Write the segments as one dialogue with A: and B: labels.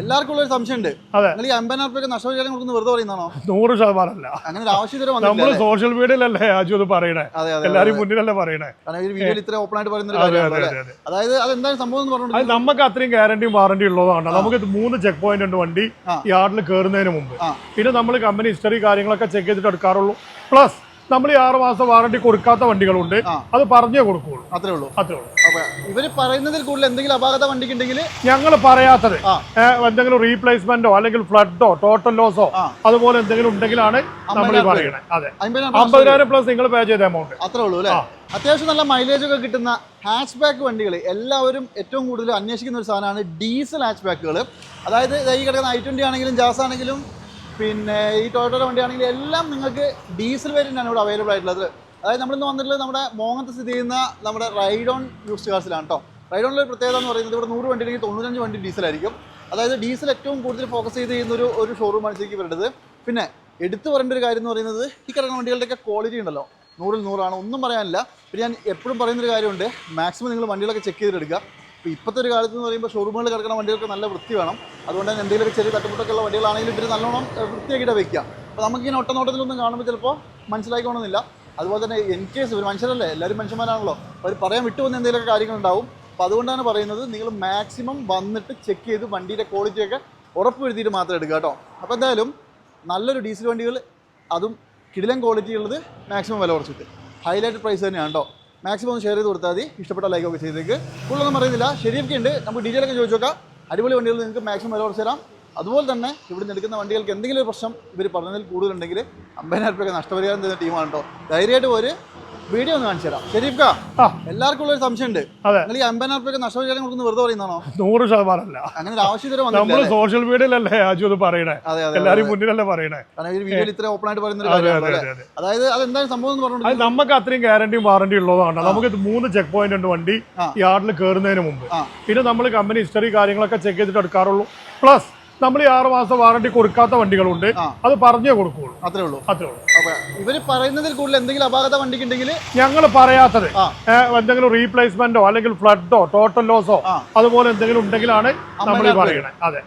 A: എല്ലാവർക്കും ഉള്ള ഒരു സംശയമുണ്ട്.
B: അതെ.
A: നിങ്ങൾ ഈ അമ്പതിനായിരം രൂപയ്ക്ക് നഷ്ടപരിഹാരം കൊടുക്കുന്ന വെറുതെ പറയുന്നതാണോ?
B: നൂറ് ശതമാനമല്ല.
A: അങ്ങനെ ഒരു ആവശ്യം ഇതുവരെ
B: നമ്മൾ
A: വന്നില്ല
B: സോഷ്യൽ മീഡിയയിലല്ലേ ആജു അത് പറയണേ.
A: അതെ അതെ
B: എല്ലാരും മുന്നിലല്ലേ പറയണേ.
A: കാരണം ഈ വീഡിയോയിൽ ഇത്ര ഓപ്പൺ ആയിട്ട് പറയുന്ന ഒരു
B: അതെ
A: കാര്യമാണ്
B: അതെ
A: അല്ലേ?
B: അതെ അതെ.
A: അതായത് അതെന്താണ് സംഭവം എന്ന്
B: അത്
A: പറഞ്ഞിട്ട്
B: നമുക്ക് അത്രയും ഗ്യാരണ്ടിയും വാറണ്ടിയും ഉള്ളതാണ് നമുക്ക് ഇത് മൂന്ന് ചെക്ക് പോയിന്റ് ഉണ്ട് വണ്ടി
A: ആ.
B: യാർഡിൽ കയറുന്നതിന് മുമ്പ്.
A: ആ.
B: പിന്നെ നമ്മൾ കമ്പനി ഹിസ്റ്ററി കാര്യങ്ങളൊക്കെ ചെക്ക് ചെയ്തിട്ട് എടുക്കാറുള്ളൂ. പ്ലസ് നമ്മൾ ഈ ആറ് മാസം വാറണ്ടി കൊടുക്കാത്ത വണ്ടികളുണ്ട്. അത് പറഞ്ഞേ കൊടുക്കുകയുള്ളൂ
A: അത്രേ ഉള്ളൂ.
B: അത്രേ ഉള്ളൂ.
A: ഇവർ പറയുന്നതിൽ കൂടുതൽ എന്തെങ്കിലും അപാകത വണ്ടിക്ക് ഉണ്ടെങ്കിൽ
B: ഞങ്ങൾ പറയാത്തത്. എന്തെങ്കിലും റീപ്ലേസ്മെന്റോ അല്ലെങ്കിൽ ഫ്ലഡോ ടോട്ടൽ ലോസോ അതുപോലെ എന്തെങ്കിലും ഉണ്ടെങ്കിലാണ് നമ്മൾ ഈ
A: പറയുന്നത്.
B: പറയണത് അതെ.
A: അമ്പതിനായിരം
B: പ്ലസ് നിങ്ങൾ പേ ചെയ്ത എമൗണ്ട്
A: അത്രേ ഉള്ളൂ അല്ലേ? അത്യാവശ്യം നല്ല മൈലേജ് ഒക്കെ കിട്ടുന്ന ഹാച്ച് ബാക്ക് വണ്ടികൾ എല്ലാവരും ഏറ്റവും കൂടുതൽ അന്വേഷിക്കുന്ന ഒരു സാധനമാണ് ഡീസൽ ഹാച്ച് ബാക്കുകൾ അതായത് ഈ കിടക്കുന്ന ഐ ട്വന്റി ആണെങ്കിലും ജാസ് ആണെങ്കിലും പിന്നെ ഈ ടൊയോട്ടോയുടെ വണ്ടിയാണെങ്കിൽ എല്ലാം നിങ്ങൾക്ക് ഡീസൽ വേരിയന്റാണ് ഇവിടെ അവൈലബിൾ ആയിട്ടുള്ളത്. അതായത് നമ്മളിന്ന് വന്നിട്ടുള്ളത് നമ്മുടെ മോങ്ങത്ത് സ്ഥിതി ചെയ്യുന്ന നമ്മുടെ റൈഡോൺ യൂസ്ഡ് കാർസിലാണ് കേട്ടോ റൈഡോണിലെ ഒരു പ്രത്യേകത എന്ന് പറയുന്നത് ഇവിടെ നൂറ് വണ്ടി അല്ലെങ്കിൽ തൊണ്ണൂറ്റഞ്ച് വണ്ടി ഡീസലായിരിക്കും അതായത് ഡീസൽ ഏറ്റവും കൂടുതൽ ഫോക്കസ് ചെയ്ത് ചെയ്യുന്ന ഒരു ഒരു ഷോറൂമാണ് ശരിക്കും വരേണ്ടത് പിന്നെ എടുത്തു പറയേണ്ട ഒരു കാര്യം എന്ന് പറയുന്നത് ഈ കിടക്കുന്ന വണ്ടികളുടെയൊക്കെ ക്വാളിറ്റി ഉണ്ടല്ലോ. നൂറിൽ നൂറാണ് ഒന്നും പറയാനില്ല. പിന്നെ ഞാൻ എപ്പോഴും പറയുന്നൊരു കാര്യമുണ്ട്. മാക്സിമം നിങ്ങൾ വണ്ടികളൊക്കെ ചെക്ക് ചെയ്തെടുക്കുക ഇപ്പോൾ ഇപ്പോഴത്തെ ഒരു കാലത്ത് എന്ന് പറയുമ്പോൾ ഷോറൂമുകളിൽ കിടക്കുന്ന വണ്ടികൾക്ക് നല്ല വൃത്തി വേണം. അതുകൊണ്ട് തന്നെ എന്തെങ്കിലുമൊക്കെ ചെറിയ തട്ടുമുട്ടൊക്കെ ഉള്ള വണ്ടികളാണെങ്കിലും ഇവർ നല്ലോണം വൃത്തിയാക്കിയിട്ട് വെക്കുക. അപ്പോൾ നമുക്കിങ്ങനെ ഒട്ടനോട്ടത്തിലൊന്നും കാണുമ്പോൾ ചിലപ്പോൾ മനസ്സിലായിക്കോണമെന്നില്ല അതുപോലെ തന്നെ എൻ കേസ് ഒരു മനുഷ്യരല്ലേ എല്ലാവരും മനുഷ്യന്മാരാണല്ലോ. അവർ പറയാൻ വിട്ടുവന്ന എന്തെങ്കിലുമൊക്കെ കാര്യങ്ങളുണ്ടാവും. അപ്പോൾ അതുകൊണ്ടാണ് പറയുന്നത് നിങ്ങൾ മാക്സിമം വന്നിട്ട് ചെക്ക് ചെയ്ത് വണ്ടിയുടെ ക്വാളിറ്റിയൊക്കെ ഉറപ്പ് വരുത്തിയിട്ട് മാത്രം എടുക്കുക കേട്ടോ. അപ്പോൾ എന്തായാലും നല്ലൊരു ഡീസൽ വണ്ടികൾ അതും കിടിലൻ ക്വാളിറ്റി ഉള്ളത് മാക്സിമം വില കുറച്ചിട്ട്. ഹൈലൈറ്റ് പ്രൈസ് തന്നെയാണ് കേട്ടോ. മാക്സിമം ഒന്ന് ഷെയർ ചെയ്ത് കൊടുത്താൽ മതി. ഇഷ്ടപ്പെട്ട ലൈക്ക് ഒക്കെ ചെയ്തേക്ക്. കൂടുതലൊന്നും പറയുന്നില്ല. ശരിയൊക്കെ ഉണ്ട്. നമുക്ക് ഡീറ്റെയിൽ ഒക്കെ ചോദിച്ചു നോക്കാം. അടിപൊളി വണ്ടികൾ നിങ്ങൾക്ക് മാക്സിമം വില കുറച്ച് തരാം. അതുപോലെ തന്നെ ഇവിടുന്ന് എടുക്കുന്ന വണ്ടികൾക്ക് എന്തെങ്കിലും ഒരു പ്രശ്നം ഇവർ പറഞ്ഞതിൽ കൂടുതലുണ്ടെങ്കിൽ അമ്പതിനായിരം രൂപയൊക്കെ നഷ്ടപരിഹാരം തരുന്ന ടീമാണ് കേട്ടോ ധൈര്യമായിട്ട് ഒരു വീഡിയോ ഒന്ന് കാണിച്ചു തരാം ഷെരീഫ്ക
B: ആ.
A: എല്ലാവർക്കും ഉള്ള ഒരു സംശയം ഉണ്ട് നിങ്ങൾ ഈ അമ്പതിനായിരം രൂപ നഷ്ടപരിഹാരം കൊടുക്കുന്ന വെറുതെ പറയുന്നതാണോ?
B: നൂറ് ശതമാനമല്ല.
A: അങ്ങനെ ഒരു ആവശ്യം ഇതുവരെ
B: നമ്മൾ സോഷ്യൽ മീഡിയയിലല്ലേ ആജു അത് പറയണേ എല്ലാരും മുന്നിലല്ലേ പറയണേ?
A: കാരണം ഈ വീഡിയോയിൽ ഇത്ര ഓപ്പൺ ആയിട്ട് പറയുന്ന ഒരു
B: അതെ
A: കാര്യമാണ്
B: അതെ
A: അതായത് അതെന്താണ് സംഭവം എന്ന്
B: അത്
A: പറഞ്ഞിട്ട്
B: നമുക്ക് അത്രയും ഗ്യാരണ്ടിയും വാറണ്ടി ഉള്ളതാണ് നമുക്ക് മൂന്ന് ചെക്ക് പോയിന്റ് ഉണ്ട് വണ്ടി യാർഡിൽ കയറുന്നതിന് മുമ്പ്. പിന്നെ നമ്മൾ കമ്പനി ഹിസ്റ്ററി കാര്യങ്ങളൊക്കെ ചെക്ക് ചെയ്തിട്ട് എടുക്കാറുള്ളൂ. പ്ലസ് നമ്മൾ ഈ ആറ് മാസം വാറണ്ടി കൊടുക്കാത്ത വണ്ടികളുണ്ട്. അത് പറഞ്ഞേ കൊടുക്കുള്ളൂ.
A: അത്രേ ഉള്ളൂ.
B: അത്രേ ഉള്ളൂ.
A: ഇവർ പറയുന്നതിൽ കൂടുതൽ എന്തെങ്കിലും അപാകത വണ്ടിക്ക് ഉണ്ടെങ്കിൽ
B: ഞങ്ങൾ പറയാത്തത്. എന്തെങ്കിലും റീപ്ലേസ്മെന്റോ അല്ലെങ്കിൽ ഫ്ലഡോ ടോട്ടൽ ലോസോ അതുപോലെ എന്തെങ്കിലും ഉണ്ടെങ്കിലാണ് നമ്മൾ ഈ
A: പറയുന്നത്
B: പറയണത് അതെ.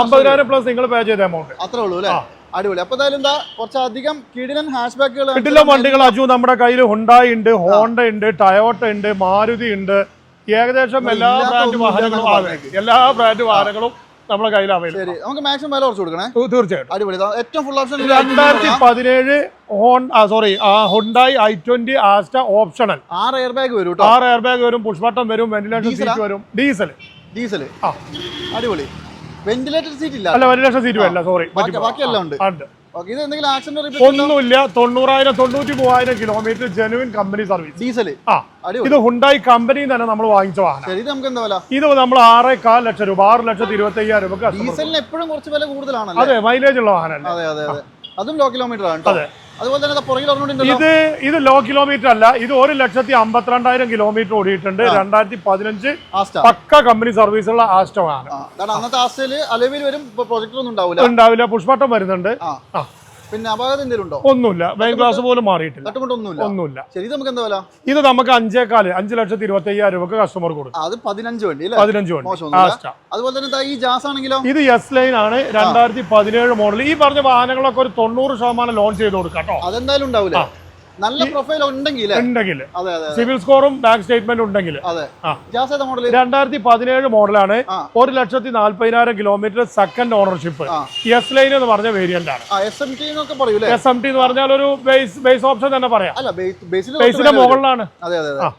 A: അമ്പതിനായിരം
B: പ്ലസ് നിങ്ങൾ പേ ചെയ്ത എമൗണ്ട്
A: അത്രേ ഉള്ളൂ അല്ലേ? അടിപൊളി. അപ്പൊ എന്തായാലും എന്താ കുറച്ചധികം കിടിലൻ ഹാഷ് ബാക്കുകൾ
B: കിട്ടില്ല വണ്ടികൾ അജു നമ്മുടെ കയ്യിൽ ഹുണ്ടായി ഉണ്ട് ഹോണ്ട ഉണ്ട് ടയോട്ട ഉണ്ട് മാരുതി ഉണ്ട്. ഏകദേശം എല്ലാ ബ്രാൻഡ് വാഹനങ്ങളും എല്ലാ ബ്രാൻഡ് വാഹനങ്ങളും നമ്മുടെ കയ്യിൽ അവൈലബിൾ
A: ശരി നമുക്ക് മാക്സിമം വില കുറച്ച് കൊടുക്കണേ.
B: തീർച്ചയായിട്ടും.
A: അടിപൊളി. ഏറ്റവും ഫുൾ ഓപ്ഷൻ
B: രണ്ടായിരത്തി പതിനേഴ് horn sorry Hyundai i twenty Asta optional
A: ആറ് എയർ ബാഗ് വരും കേട്ടോ.
B: ആറ് എയർ ബാഗ് വരും പുഷ്പട്ടം വരും വെന്റിലേഷൻ സീറ്റ് വരും. ഡീസൽ
A: ഡീസൽ
B: ആ.
A: അടിപൊളി. വെന്റിലേറ്റഡ് സീറ്റ് ഇല്ല.
B: അല്ല വെന്റിലേഷൻ സീറ്റ് അല്ല സോറി
A: ബാക്കി- ബാക്കിയെല്ലാം ഉണ്ട്.
B: ഉണ്ട്. ഒന്നുമില്ല തൊണ്ണൂറായിരം തൊണ്ണൂറ്റി മൂവായിരം kilometre genuine company service
A: diesel
B: ആ ഇത് ഹുണ്ടായി കമ്പനി തന്നെ നമ്മൾ വാങ്ങിച്ച വാഹനം.
A: ഇത്
B: നമ്മൾ ആറേ കാൽ ലക്ഷം രൂപ ആറ് ലക്ഷത്തി ഇരുപത്തി അയ്യായിരം രൂപ
A: ഡീസലിന് എപ്പോഴും കുറച്ച് വില കൂടുതലാണ്
B: അതെ മൈലേജ് ഉള്ള വാഹനം
A: അതെ അതെ അതെ. അതും ലോ കിലോമീറ്റർ ആണ്
B: അതെ. ഇത് ഇത് ലോ കിലോമീറ്റർ അല്ല ഇത് ഒരു ലക്ഷത്തി അമ്പത്തിരണ്ടായിരം കിലോമീറ്റർ ഓടിയിട്ടുണ്ട്. രണ്ടായിരത്തി പതിനഞ്ച് പക്ക കമ്പനി സർവീസുള്ള ഉള്ള
A: ആസ്റ്റോ ആണ് അന്നത്തെ ആസ്റ്റയിൽ അലവിൽ വരും ഒന്നും ഉണ്ടാവില്ല
B: ഉണ്ടാവില്ല പുഷ്പട്ടം വരുന്നുണ്ട്.
A: ആ. പിന്നെ അപകടം എന്തെങ്കിലും ഉണ്ടോ?
B: ഒന്നുമില്ല. ബാങ്ക് ഗ്ലാസ് പോലും മാറിയിട്ടില്ല.
A: തട്ടുമുട്ടൊന്നുമില്ല
B: ഒന്നുമില്ല.
A: ശരി ഇത് നമുക്ക് എന്താ വില?
B: ഇത് നമുക്ക് അഞ്ചേക്കാൽ അഞ്ച് ലക്ഷത്തി ഇരുപത്തി അയ്യായിരം രൂപ കസ്റ്റമർ കൊടുക്കും.
A: അത് പതിനഞ്ച് വണ്ടി
B: പതിനഞ്ച് വണ്ടി.
A: അതുപോലെ തന്നെ ഈ ജാസ് ആണെങ്കിലോ?
B: ഇത് എസ് ലൈൻ ആണ് രണ്ടായിരത്തി പതിനേഴ് മോഡൽ ഈ പറഞ്ഞ വാഹനങ്ങളൊക്കെ ഒരു തൊണ്ണൂറ് ശതമാനം ലോൺ ചെയ്ത് കൊടുക്കാം കേട്ടോ.
A: അതെന്തായാലും ഉണ്ടാവില്ല നല്ല പ്രൊഫൈൽ ഉണ്ടെങ്കിൽ
B: ഉണ്ടെങ്കിൽ. സിവിൽ സ്കോറും ബാങ്ക് സ്റ്റേറ്റ്മെന്റ് ഉണ്ടെങ്കിൽ. രണ്ടായിരത്തി പതിനേഴ് മോഡലാണ്. ഒരു ലക്ഷത്തി നാല്പതിനായിരം kilometre second ownership S line എന്ന് പറഞ്ഞ വേരിയന്റ് ആണ്.
A: എസ് എം ടി
B: എന്ന് പറഞ്ഞാൽ ഒരു ബേസ് ബേസ് ഓപ്ഷൻ തന്നെ പറയാം. ബേസിന്റെ മുകളിലാണ്.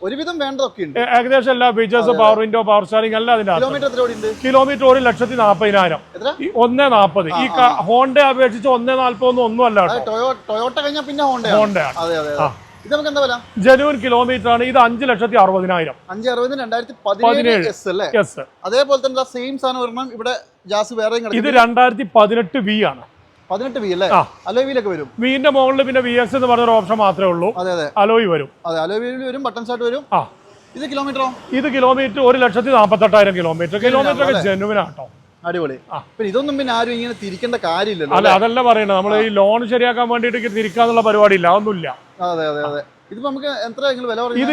A: ഒരുവിധം വേണ്ടതൊക്കെ
B: ഏകദേശം എല്ലാ features power window power steering എല്ലാം അതിന്റെ
A: കിലോമീറ്റർ
B: ഒരു ലക്ഷത്തി നാൽപ്പതിനായിരം ഒന്നേ നാൽപ്പത്. ഈ ഹോണ്ടയെ അപേക്ഷിച്ച് ഒന്നേ നാൽപ്പതൊന്നും ഒന്നും അല്ല
A: ടൊയോട്ട കഴിഞ്ഞാൽ പിന്നെ ഹോണ്ട
B: ഹോണ്ടയാണ്
A: ഇത് നമുക്ക് എന്താ വില?
B: ജനുവൻ കിലോമീറ്റർ ആണ് ഇത് അഞ്ച് ലക്ഷത്തി അറുപതിനായിരം.
A: അഞ്ച് അറുപതിന് രണ്ടായിരത്തി പതിനേഴ്. എസ് അല്ലേ?
B: എസ്
A: അതേപോലെ തന്നെ സെയിം സാധനം ഒരെണ്ണം ഇവിടെ ജാസ് വേറെ
B: ഇത് രണ്ടായിരത്തി പതിനെട്ട് വി ആണ്.
A: പതിനെട്ട് വി അല്ലേ? അലോയിലൊക്കെ വരും.
B: വിന്റെ മുകളിൽ പിന്നെ വി എക്സ് എന്ന് പറഞ്ഞൊരു ഓപ്ഷൻ മാത്രമേ ഉള്ളൂ.
A: അതെ അതെ.
B: അലോയി വരും.
A: അതെ അലോവിയിൽ വരും ബട്ടൺ ഷർട്ട് വരും.
B: ആ.
A: ഇത് കിലോമീറ്ററോ
B: ഇത് കിലോമീറ്റർ ഒരു ലക്ഷത്തി നാൽപ്പത്തെട്ടായിരം കിലോമീറ്റർ കിലോമീറ്റർ ഒക്കെ ജെനുവിൻ ആട്ടോ
A: അടിപൊളി. പിന്നെ ഇതൊന്നും പിന്നെ ആരും ഇങ്ങനെ തിരിക്കേണ്ട കാര്യമില്ലല്ലോ
B: അല്ല അതല്ല പറയുന്നത് നമ്മൾ ഈ ലോൺ ശരിയാക്കാൻ വേണ്ടിട്ട് തിരിക്കാന്നുള്ള പരിപാടി ഇല്ല അതൊന്നുമില്ല.
A: അതെ അതെ അതെ. ഇതിപ്പോ നമുക്ക് എത്ര വില
B: ഇത്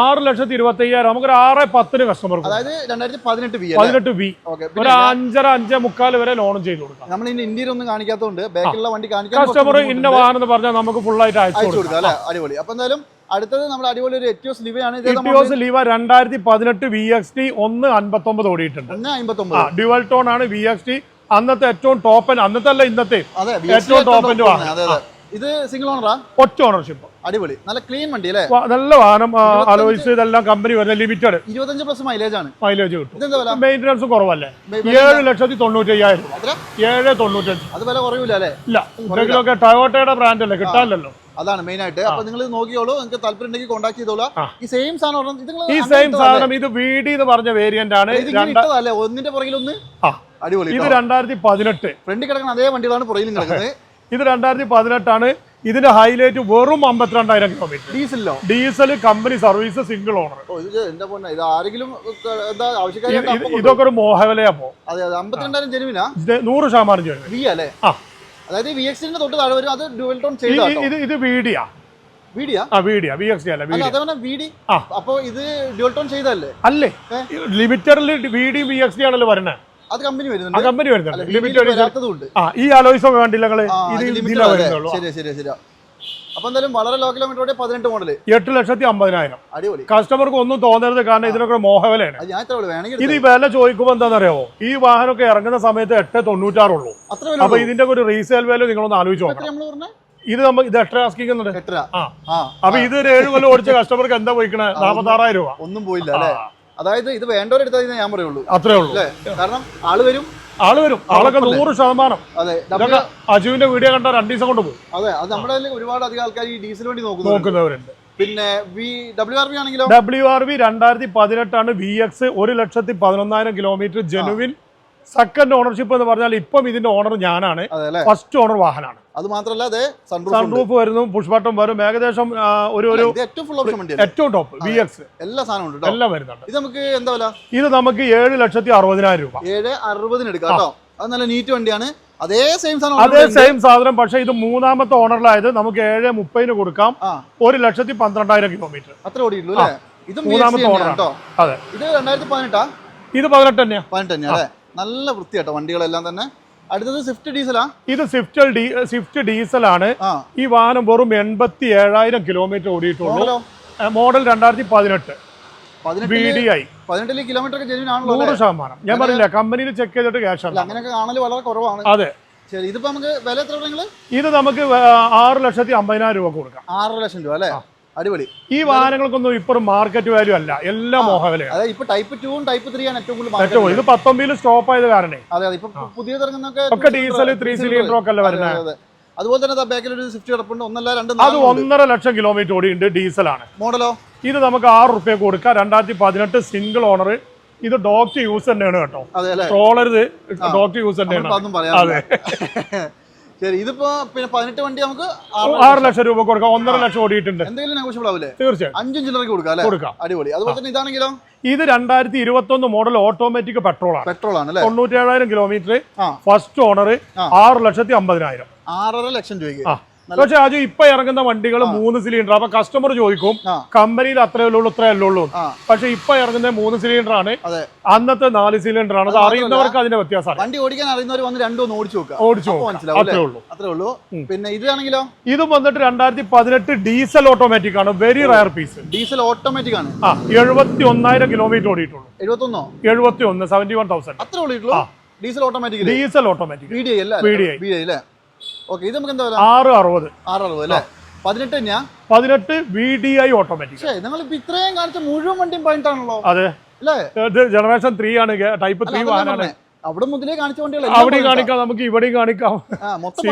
B: ആറ് ലക്ഷത്തി ഇരുപത്തി അയ്യായിരം നമുക്കൊരു ആറ് പത്തിന് കസ്റ്റമർ
A: അതായത് രണ്ടായിരത്തി പതിനെട്ട് ബി
B: പതിനെട്ട് വി
A: ഓക്കെ
B: ഒരു അഞ്ചര അഞ്ചേ മുക്കാൽ വരെ ലോണും ചെയ്തു കൊടുക്കാം.
A: നമ്മൾ ഇനി ഇന്ത്യയിൽ ഒന്നും കാണിക്കാത്തതുകൊണ്ട് ബാക്കിലുള്ള വണ്ടി കാണിക്കാൻ
B: കസ്റ്റമർ ഇന്ന വാഹനം എന്ന് പറഞ്ഞാൽ നമുക്ക് ഫുൾ ആയിട്ട് അയച്ചു കൊടുക്കാം.
A: അല്ലേ? അടിപൊളി. അപ്പൊ എന്തായാലും അടുത്തത് നമ്മുടെ അടിപൊളി ഒരു എറ്റിയോസ് ലിവയാണ് നമ്മൾ
B: ഇറ്റിയോസ് ലീവ രണ്ടായിരത്തി പതിനെട്ട് വി എക്സ് ടി ഒന്ന് അൻപത്തൊമ്പത് ഓടിയിട്ടുണ്ട്.
A: ഒന്ന്
B: ഡ്യുവൽ ടോൺ ആണ് വി എക്സ് ടി അന്നത്തെ ഏറ്റവും ടോപ്പൻ അന്നത്തെ അല്ല ഇന്നത്തെ ഏറ്റവും ടോപ്പന്റെ വാഹനം.
A: ഇത് സിംഗിൾ ഓണറാ
B: ഒറ്റ ഓണർഷിപ്പ്
A: അടിപൊളി. നല്ല ക്ലീൻ വണ്ടി അല്ലേ?
B: നല്ല വാഹനം അലോയ്സ് ഇതെല്ലാം കമ്പനി വരുന്ന ലിമിറ്റഡ്
A: ഇരുപത്തഞ്ച് പ്ലസ് മൈലേജ് ആണ്.
B: മൈലേജ് കിട്ടും. മെയിന്റനൻസ് കുറവല്ലേ? ഏഴ് ലക്ഷത്തി തൊണ്ണൂറ്റി അയ്യായിരം ഏഴ് തൊണ്ണൂറ്റഞ്ച്.
A: അത് വില കുറയൂല അല്ലേ?
B: ഇല്ല. എന്തെങ്കിലുമൊക്കെ ടയോട്ടയുടെ ബ്രാൻഡ് അല്ലേ? കിട്ടാനില്ലല്ലോ.
A: അതാണ് മെയിൻ ആയിട്ട്. അപ്പൊ നിങ്ങൾ നോക്കിയോളൂ നിങ്ങൾക്ക് താല്പര്യം ഉണ്ടെങ്കിൽ കോൺടാക്ട് ചെയ്തോളൂ. ഈ സെയിം സാധനം
B: ഈ സെയിം സാധനം ഇത് വി ഡി എന്ന് പറഞ്ഞ വേരിയന്റ് ആണ്.
A: ഒന്നിന്റെ പുറകിൽ ഒന്ന് അടിപൊളി
B: ഇത് രണ്ടായിരത്തി പതിനെട്ട്.
A: ഫ്രണ്ടിൽ കിടക്കുന്ന അതേ വണ്ടികളാണ് പുറകിലും കിടക്കുന്നത്.
B: ഇത് രണ്ടായിരത്തി പതിനെട്ടാണ് ഇതിന്റെ ഹൈലൈറ്റ് വെറും അമ്പത്തിരണ്ടായിരം kilometre
A: ഡീസലോ
B: diesel company service single owner. ഇതൊക്കെ ഒരു മോഹവിലയാ പോ. നൂറ് ശതമാനം ആ.
A: അതായത് വി എക്സിന്റെ തൊട്ട് താഴെ വരും. അത് ടോൺ
B: ഇത് ഇത് വീഡിയാ വി എക്സ് ഡി ആണല്ലോ വരുന്നത്
A: അത് കമ്പനി വരുന്നുണ്ട്.
B: കമ്പനി വരുന്നുണ്ട്. ലിമിറ്റഡ് ആ ഈ അലോയ്സ് ഒക്കെ കണ്ടില്ല ഇതിലാ? വരുന്നുള്ളൂ.
A: ശരിയാ ശരിയാ ശരിയാ. അപ്പൊ എന്തായാലും വളരെ ലോ കിലോമീറ്ററോടെ പതിനെട്ട് മോഡൽ
B: എട്ട് ലക്ഷത്തി അമ്പതിനായിരം.
A: അടിപൊളി.
B: കസ്റ്റമർക്ക് ഒന്നും തോന്നരുത് കാരണം ഇതിനൊക്കെ മോഹവലയാണ്.
A: ഞാൻ എത്ര വേണമെങ്കിൽ
B: ഇത് വില ചോദിക്കുമ്പോൾ എന്താണെന്നറിയാമോ ഈ വാഹനമൊക്കെ ഇറങ്ങുന്ന സമയത്ത് എട്ട് തൊണ്ണൂറ്റാറുള്ളൂ അപ്പൊ ഇതിന്റെ ഒരു റീസെയിൽ വാല്യൂ നിങ്ങളൊന്ന് ആലോചിച്ച് നോക്കണം. ഇത് നമ്മൾ ഇത്
A: എട്ടര.
B: ആ.
A: ആ.
B: അപ്പൊ ഇത് ഒരു ഏഴ് കൊല്ലം ഓടിച്ച കസ്റ്റമർക്ക് എന്താ പോയിക്കണേ? നാപ്പത്തി ആറായിരം രൂപ.
A: ഒന്നും പോയില്ല അതായത് ഇത് വേണ്ടവരെടുത്താൽ ഞാൻ പറയുള്ളൂ.
B: അത്രേ ഉള്ളൂ.
A: അല്ലേ? കാരണം ആൾ വരും.
B: ആൾ വരും. ആളൊക്കെ നൂറ് ശതമാനം.
A: അതെ.
B: അജുവിന്റെ വീഡിയോ കണ്ട രണ്ടു ദിവസം കൊണ്ട് പോകും.
A: അതെ അത് നമ്മുടെ ഒരുപാട് അധികം ആൾക്കാർ ഈ ഡീസൽ വേണ്ടി
B: നോക്കുന്നവരുണ്ട്.
A: പിന്നെ വി ഡബ്ല്യു ആർ ബി ആണെങ്കിലോ?
B: ഡബ്ല്യു ആർ വി രണ്ടായിരത്തി പതിനെട്ടാണ് വി എക്സ് ഒരു ലക്ഷത്തി പതിനൊന്നായിരം കിലോമീറ്റർ ജെനുവിൻ സെക്കൻഡ് ഓണർഷിപ്പ് എന്ന് പറഞ്ഞാൽ ഇപ്പം ഇതിന്റെ ഓണർ ഞാനാണ്. ഫസ്റ്റ് ഓണർ വാഹനമാണ്
A: അത് മാത്രമല്ല അതെ സൺറൂഫ്
B: വരുന്നു പുഷ് ബട്ടൺ വരും ഏകദേശം ഒരു ഒരു
A: ഇത് ഏറ്റവും
B: ടോപ്പ് വി എക്സ്
A: എല്ലാ സാധനവും
B: എല്ലാം വരുന്നുണ്ട്.
A: ഇത് നമുക്ക് എന്താ വില?
B: ഇത് നമുക്ക് ഏഴ് ലക്ഷത്തി അറുപതിനായിരം രൂപ.
A: ഏഴ് അറുപതിന് എടുക്കാം കേട്ടോ അത് നല്ല നീറ്റ് വണ്ടിയാണ്. അതേ സെയിം സാധനം
B: അതേ സെയിം സാധനം പക്ഷേ ഇത് മൂന്നാമത്തെ ഓണറിലായത് നമുക്ക് ഏഴ് മുപ്പതിന് കൊടുക്കാം. ഒരു ലക്ഷത്തി പന്ത്രണ്ടായിരം കിലോമീറ്റർ
A: അത്ര ഓടിയിട്ടുള്ളൂ അല്ലേ? ഇതും
B: മൂന്നാമത്തെ
A: ഓണർ
B: അതെ.
A: ഇത് രണ്ടായിരത്തി പതിനെട്ടാ?
B: ഇത് പതിനെട്ട് തന്നെയാ.
A: പതിനെട്ട് തന്നെയാ അല്ലേ? നല്ല വൃത്തിയാട്ടോ വണ്ടികളെല്ലാം തന്നെ. അടുത്തത് സ്വിഫ്റ്റ് ഡീസലാ
B: ഇത് സ്വിഫ്റ്റ് ഡീ സ്വിഫ്റ്റ് ഡീസലാണ് ഈ വാഹനം വെറും എൺപത്തി ഏഴായിരം കിലോമീറ്റർ ഓടിയിട്ടുള്ളൂ മോഡൽ രണ്ടായിരത്തി പതിനെട്ട് നൂറ് ശതമാനം. ഞാൻ പറഞ്ഞില്ല കമ്പനിയിൽ ചെക്ക് ചെയ്തിട്ട് ക്യാഷ് ആണ്. അതെ.
A: ശരി ഇതിപ്പോ നമുക്ക് വില എത്ര നിങ്ങൾ?
B: ഇത് നമുക്ക് ആറ് ലക്ഷത്തി അമ്പതിനായിരം രൂപ കൊടുക്കാം.
A: ആറ് ലക്ഷം രൂപ അല്ലേ? അടിപൊളി.
B: ഈ വാഹനങ്ങൾക്കൊന്നും ഇപ്പൊ മാർക്കറ്റ് വാല്യൂ അല്ല. എല്ലാം മോഹവിലയാണ്.
A: അതായത് ഇപ്പൊ ടൈപ്പ് ടൂവും ടൈപ്പ് ത്രീ ആണ് ഏറ്റവും കൂടുതൽ
B: ഇത് പത്തൊമ്പതിൽ സ്റ്റോപ്പ് ആയത് കാരണേ.
A: അതെ അതെ. ഇപ്പൊ പുതിയ ഇറങ്ങുന്നൊക്കെ
B: ഒക്കെ ഡീസൽ ത്രീ സിലിണ്ടർ ഒക്കെ അല്ല വരുന്നത്
A: അതെ, അതെ. അതുപോലെ തന്നെ ബാക്കിൽ ഒരു സ്വിഫ്റ്റ് കിടപ്പുണ്ട്. ഒന്നല്ല രണ്ട്
B: അത് ഒന്നര ലക്ഷം കിലോമീറ്റർ ഓടിയുണ്ട് ഡീസലാണ്
A: മോഡലോ?
B: ഇത് നമുക്ക് ആറ് റുപ്യ കൊടുക്കാം. രണ്ടായിരത്തി പതിനെട്ട് സിംഗിൾ ഓണർ ഇത് ഡോക്ടർ യൂസ് തന്നെയാണ് കേട്ടോ.
A: അതെ
B: ട്രോളരുത് ഡോക്ടർ യൂസ് തന്നെയാണ്.
A: അതെ. ശരി ഇതിപ്പോ പിന്നെ പതിനെട്ട് വണ്ടി നമുക്ക് ആറ്
B: ലക്ഷം രൂപ കൊടുക്കാം. ഒന്നര ലക്ഷം ഓടിയിട്ടുണ്ട്.
A: എന്തെങ്കിലും നെഗോഷ്യബിൾ ആവില്ലേ?
B: തീർച്ചയായും.
A: അഞ്ചും ചില്ലറക്ക് കൊടുക്കാം അല്ലേ?
B: കൊടുക്കാം.
A: അടിപൊളി. അതുപോലെ തന്നെ ഇതാണെങ്കിലോ?
B: ഇത് രണ്ടായിരത്തി ഇരുപത്തി ഒന്ന് മോഡൽ ഓട്ടോമാറ്റിക് പെട്രോൾ ആണ്
A: പെട്രോൾ ആണ് അല്ലേ
B: തൊണ്ണൂറ്റേഴായിരം കിലോമീറ്റർ ഫസ്റ്റ് ഓണർ. ആറ് ലക്ഷത്തി അമ്പതിനായിരം.
A: ആറര ലക്ഷം രൂപയ്ക്ക്.
B: ആ. പക്ഷെ അത് ഇപ്പൊ ഇറങ്ങുന്ന വണ്ടികൾ മൂന്ന് സിലിണ്ടർ അപ്പൊ കസ്റ്റമർ ചോദിക്കും കമ്പനിയിൽ അത്രയേ ഉള്ളൂ പക്ഷെ ഇപ്പൊ ഇറങ്ങുന്ന മൂന്ന് സിലിണ്ടർ ആണ് അന്നത്തെ നാല് സിലിണ്ടർ ആണ്. അത് അറിയുന്നവർക്ക് അതിന്റെ വ്യത്യാസം
A: വണ്ടി ഓടിക്കാൻ അറിയുന്നവർ വന്ന് രണ്ടും ഓടിച്ചു
B: ഓടിച്ചു അത്രേ? ഉള്ളൂ.
A: അത്രേ ഉള്ളൂ. പിന്നെ ഇതാണെങ്കിലോ
B: ഇതും വന്നിട്ട് രണ്ടായിരത്തി പതിനെട്ട് ഡീസൽ ഓട്ടോമാറ്റിക് ആണ്. Very rare piece
A: diesel automatic ആണ്.
B: ആ എഴുപത്തി ഒന്നായിരം കിലോമീറ്റർ ഓടിയിട്ടുള്ളൂ.
A: എഴുപത്തൊന്നോ?
B: എഴുപത്തി ഒന്ന് സെവന്റി വൺ തൗസൻഡ്
A: അത്രേ ഉള്ളൂ diesel automatic
B: diesel automatic
A: V D I അല്ലേ? അല്ലേ? ഓക്കെ ഇത് നമുക്ക് എന്താ വില?
B: ആറ് അറുപത്.
A: ആറ് അറുപത് അല്ലേ? പതിനെട്ട് തന്നെയാ
B: പതിനെട്ട് വി ഡി ഐ ഓട്ടോമാറ്റിക്
A: പക്ഷേ നിങ്ങൾ ഇപ്പൊ ഇത്രയും കാണിച്ച മുഴുവൻ വണ്ടിയും പതിനെട്ടാണല്ലോ
B: അതെ.
A: അല്ലേ?
B: ഇത് ജനറേഷൻ ത്രീ ആണ് ടൈപ്പ് ത്രീ വാഹനമാണ്.
A: അവിടെ മുതലേ കാണിച്ച വണ്ടികൾ
B: അവിടെ കാണിക്കാം നമുക്ക് ഇവിടെയും കാണിക്കാം.
A: ആ മൊത്തം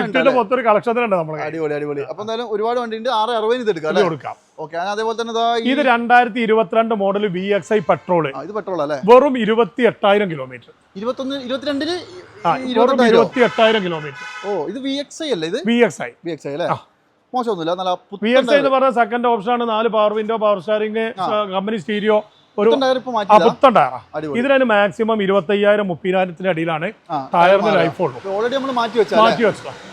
B: ഒരു കളക്ഷൻ ഉണ്ട് നമ്മൾ
A: അടിപൊളി അടിപൊളി. അപ്പൊ എന്തായാലും ഒരുപാട് വണ്ടി ഉണ്ട് ആറ് അറുപതിന് ഇത് എടുക്കാം
B: കൊടുക്കാം
A: ഓക്കെ അതേപോലെ തന്നെ ഇതാ
B: ഇത് രണ്ടായിരത്തി ഇരുപത്തിരണ്ട് model V X I petrol
A: ആ, ഇത് പെട്രോൾ അല്ലേ?
B: വെറും ഇരുപത്തി എട്ടായിരം കിലോമീറ്റർ
A: ഇരുപത്തൊന്ന് ഇരുപത്തിരണ്ടിൽ
B: ഇരുപത്തി എട്ടായിരം കിലോമീറ്റർ
A: ഓ ഇത് വി എക്സ് ഐ അല്ലേ ഇത്?
B: V X I
A: V X I അല്ലേ? മോശമൊന്നുമില്ല നല്ല
B: വി എക്സ് ഐ എന്ന് പറഞ്ഞ സെക്കൻഡ് ഓപ്ഷൻ ആണ്. നാല് power window power steering company stereo ഒരു
A: പുത്തൻ
B: ടയറാ.
A: അടിപൊളി.
B: മാക്സിമം ഇരുപത്തി അയ്യായിരം മുപ്പതിനായിരത്തിന്റെ അടിയിലാണ് ടയറിന് ലൈഫ് ഉള്ളൂ.
A: ഓൾറെഡി നമ്മൾ മാറ്റി വെച്ചാ
B: മാറ്റി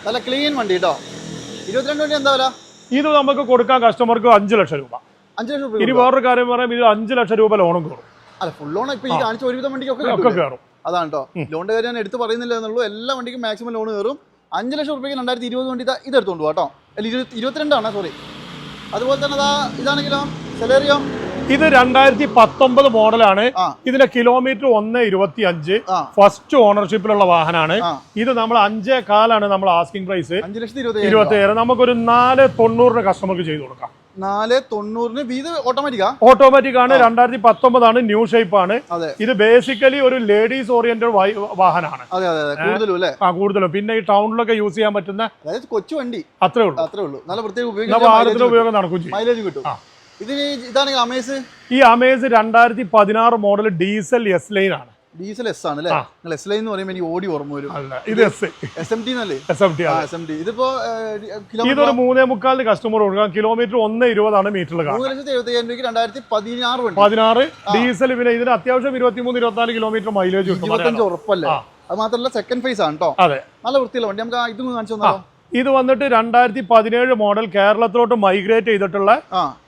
A: നല്ല ക്ലീൻ വണ്ടി കേട്ടോ ഇരുപത്തിരണ്ട് വണ്ടി എന്താ വില?
B: ഇത് നമുക്ക് കൊടുക്കാൻ കസ്റ്റമർക്ക് അഞ്ച് ലക്ഷം രൂപ.
A: അഞ്ച് ലക്ഷം രൂപ
B: ഇനി വേറൊരു കാര്യം പറയാം ഇത് അഞ്ച് ലക്ഷം രൂപ ലോണും കയറും
A: അല്ല ഫുൾ ലോൺ ഇപ്പൊ ഈ കാണിച്ച ഒരുവിധം വണ്ടിക്കൊക്കെ
B: ഒക്കെ
A: കിട്ടും
B: കയറും
A: അതാണ് കേട്ടോ ലോണിന്റെ കാര്യം ഞാൻ എടുത്ത് പറയുന്നില്ല എന്നുള്ളൂ. എല്ലാ വണ്ടിക്കും മാക്സിമം ലോൺ കയറും അഞ്ച് ലക്ഷം റുപ്യക്ക് രണ്ടായിരത്തി ഇരുപത് വണ്ടി ഇത് ഇത് എടുത്തോണ്ട് കേട്ടോ അല്ല ഇരുപത്തി ഇരുപത്തിരണ്ടാണ് സോറി അതുപോലെ തന്നെ ഇതാണെങ്കിലും? ഇതാണെങ്കിലോ സെലേറിയോ
B: ഇത് രണ്ടായിരത്തി പത്തൊമ്പത് മോഡലാണ് ഇതിന്റെ കിലോമീറ്റർ ഒന്ന് ഇരുപത്തി അഞ്ച് ഫസ്റ്റ് ഓണർഷിപ്പിലുള്ള വാഹനമാണ്. ഇത് നമ്മൾ അഞ്ചേ കാലാണ് നമ്മൾ ആസ്കിംഗ് പ്രൈസ്
A: ഇരുപത്തി
B: ഏഴ് നമുക്കൊരു നാല് തൊണ്ണൂറിന് കസ്റ്റമർക്ക് ചെയ്തു കൊടുക്കാം.
A: നാല് തൊണ്ണൂറിന് ഇത് ഓട്ടോമാറ്റിക്കാ
B: ഓട്ടോമാറ്റിക് ആണ്. രണ്ടായിരത്തി പത്തൊമ്പതാണ് ന്യൂ ഷേപ്പ് ആണ്. ഇത് ബേസിക്കലി ഒരു ലേഡീസ് ഓറിയന്റഡ് വാഹനമാണ്.
A: കൂടുതലും
B: പിന്നെ ഈ ടൗണിലൊക്കെ യൂസ് ചെയ്യാൻ പറ്റുന്ന
A: കൊച്ചു വണ്ടി.
B: അത്രേ ഉള്ളൂ.
A: അത്രേ ഉള്ളൂ. നല്ല പ്രത്യേക
B: ഉപയോഗം നടക്കും
A: മൈലേജ് കിട്ടും. ഇതിന് ഇതാണെങ്കിൽ അമേസ്
B: ഈ അമേസ് രണ്ടായിരത്തി പതിനാറ് മോഡൽ ഡീസൽ എസ് ലൈൻ ആണ്.
A: ഡീസൽ എസ് ആണ് അല്ലേ? എസ് ലൈൻ എന്ന് പറയുമ്പോൾ എനിക്ക് ഓടി ഓർമ്മ വരും.
B: ഇത് എസ്
A: എസ് എം ടി എന്നല്ലേ?
B: S M T
A: S M T ഇതിപ്പോ
B: ഇതൊരു മൂന്നേ മുക്കാലിന് കസ്റ്റമർ കൊടുക്കാം. കിലോമീറ്റർ ഒന്ന് ഇരുപതാണ് മീറ്ററിൽ
A: മൂന്ന് ലക്ഷത്തി എഴുപത്തി അയ്യായിരം രൂപയ്ക്ക് രണ്ടായിരത്തി പതിനാറ്
B: പതിനാറ് ഡീസൽ പിന്നെ ഇതിന് അത്യാവശ്യം ഇരുപത്തിമൂന്ന് ഇരുപത്തിനാല് കിലോമീറ്റർ മൈലേജ്
A: ഇരുപത്തഞ്ച് ഉറപ്പല്ലേ? അത് മാത്രമല്ല സെക്കൻഡ് ഫേസ് ആണ് കേട്ടോ
B: അതെ.
A: നല്ല വൃത്തിയുള്ള വണ്ടി. നമുക്ക് ഇതും കാണിച്ചു തന്നാലോ?
B: ഇത് വന്നിട്ട് രണ്ടായിരത്തി പതിനേഴ് മോഡൽ കേരളത്തിലോട്ട് മൈഗ്രേറ്റ് ചെയ്തിട്ടുള്ള